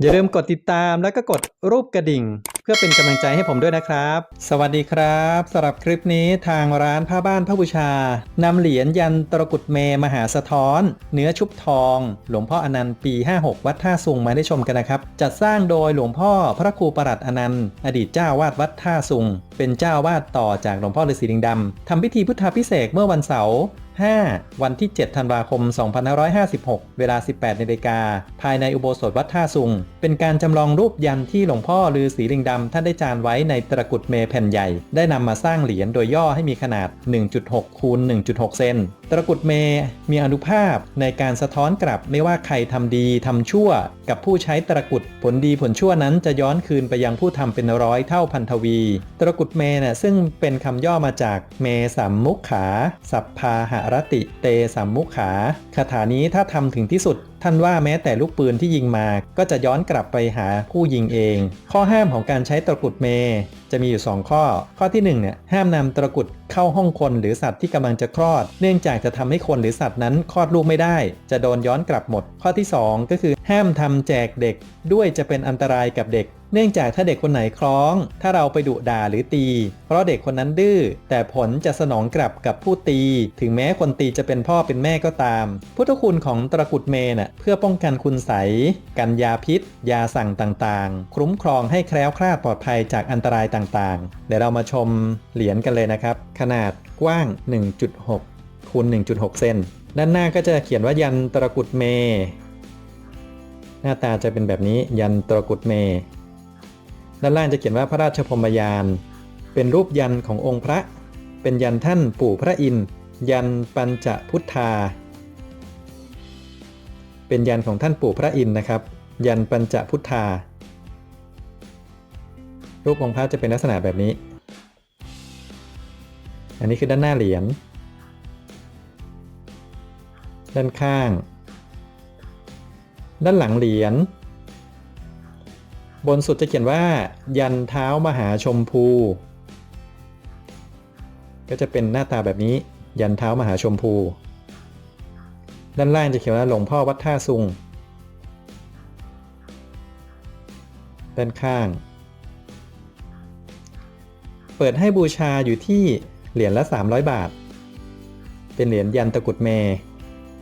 อย่าลืมกดติดตามแล้วก็กดรูปกระดิ่ง เพื่อเป็นกำลังใจให้ผมด้วยนะครับ สวัสดีครับสำหรับคลิปนี้ทางร้านผ้าบ้านพระบูชานำเหรียญยันตรกุดเมมหาสะท้อน เนื้อชุบทอง หลวงพ่ออนันต์ปี 56 วัดท่าสุงมาได้ชมกันนะครับ จัดสร้างโดยหลวงพ่อพระครูประหลัดอนันต์ อดีตเจ้าวาดวัดท่าสุงเป็นเจ้าวาดต่อจากหลวงพ่อฤาษีลิงดำทำพิธีพุทธาพิเศษเมื่อวันเสาร์ 5 วันที่ 7 ธันวาคม 2556 เวลา 18นาฬิกา ภายในอุโบสถวัดท่าสุง เป็นการจำลองรูปยันที่หลวงพ่อฤาษีลิงดำท่านได้จานไว้ในตระกุดเมแผ่นใหญ่ ได้นำมาสร้างเหรียญโดยย่อให้มีขนาด 1.6 คูณ 1.6 เซนตระกุดเมมีอนุภาพในการสะท้อนกลับไม่ว่าใครทำดีทำชั่ว กับผู้ใช้ตระกุดผลดีผลชั่วนั้นจะย้อนคืนไปยังผู้ทำเป็นร้อยเท่าพันทวีตระกุดเมน่ะซึ่งเป็นคำย่อมาจากเมสัมมุขขา สัพพาหรติเตสัมมุขาคาถานี้ถ้าทำถึงที่สุด ท่านว่าแม้แต่ลูกปืนที่ยิงมา ก็จะย้อนกลับไปหาผู้ยิงเอง ข้อห้ามของการใช้ตระกุดเม จะมีอยู่ 2 ข้อ ข้อที่1เนี่ยห้ามนำตระกุดเข้าห้องคนหรือสัตว์ที่กำลังจะคลอด เนื่องจากจะทำให้คนหรือสัตว์นั้นคลอดลูกไม่ได้ จะโดนย้อนกลับหมด ข้อที่ 2 ก็คือห้ามทำแจกเด็กด้วยจะเป็นอันตรายกับเด็กเนื่องจากถ้าเด็กคนไหนคล้อง ถ้าเราไปดุด่าหรือตี เพราะเด็กคนนั้นดื้อ แต่ผลจะสนองกลับกับผู้ตี ถึงแม้คนตีจะเป็นพ่อเป็นแม่ก็ตาม พุทธคุณของตระกุดเมนน่ะเพื่อป้องกันคุณใสกันยาพิษ ยาสั่งต่างๆ คุ้มครองให้แคล้วคลาดปลอดภัยจากอันตรายต่างๆ เดี๋ยวเรามาชมเหรียญกันเลยนะครับ ขนาดกว้าง 1.6คูณ1.6 เซน ด้านหน้าก็จะเขียนว่ายันตระกุดเม หน้าตาจะเป็นแบบนี้ยันตระกุดเม ด้านล่างจะเขียนว่าพระราชพรมยาน เป็นรูปยันขององค์พระ เป็นยันท่านปู่พระอินยันปัญจพุทธา เป็นยันของท่านปู่พระอินนะครับ ยันปัญจพุทธา รูปองค์พระจะเป็นลักษณะแบบนี้ อันนี้คือด้านหน้าเหรียญ ด้านข้าง ด้านหลังเหรียญ บนสุดจะเขียนว่า ยันเท้ามหาชมพู ก็จะเป็นหน้าตาแบบนี้ ยันเท้ามหาชมพู ด้านล่างจะเขียนว่าหลวงพ่อวัดท่าซุง ด้านข้าง เปิดให้บูชาอยู่ที่เหรียญละ 300 บาท เป็นเหรียญยันตะกุดเม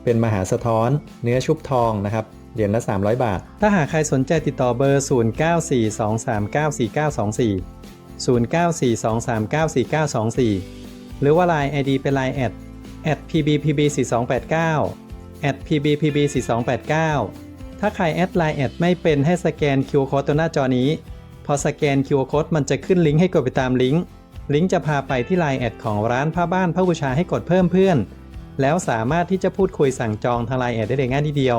เป็นมหาสะท้อน เนื้อชุบทองนะครับ เหรียญละ 300 บาท ถ้าหากใครสนใจติดต่อเบอร์ 0942394924 0942394924 หรือว่า Line ID เป็น Line แอด at pbpb4289 at pbpb4289 ถ้าใครแอดไลน์แอดไม่เป็นให้สแกน QR Code ตัวหน้าจอนี้ พอสแกน QR Code มันจะขึ้นลิงก์ให้กดไปตามลิงก์ ลิงก์จะพาไปที่ Line แอดของร้านผ้าบ้านผ้าบูชาให้กดเพิ่มเพื่อน แล้วสามารถที่จะพูดคุยสั่งจองทาง Line แอดได้เลยง่ายทีเดียว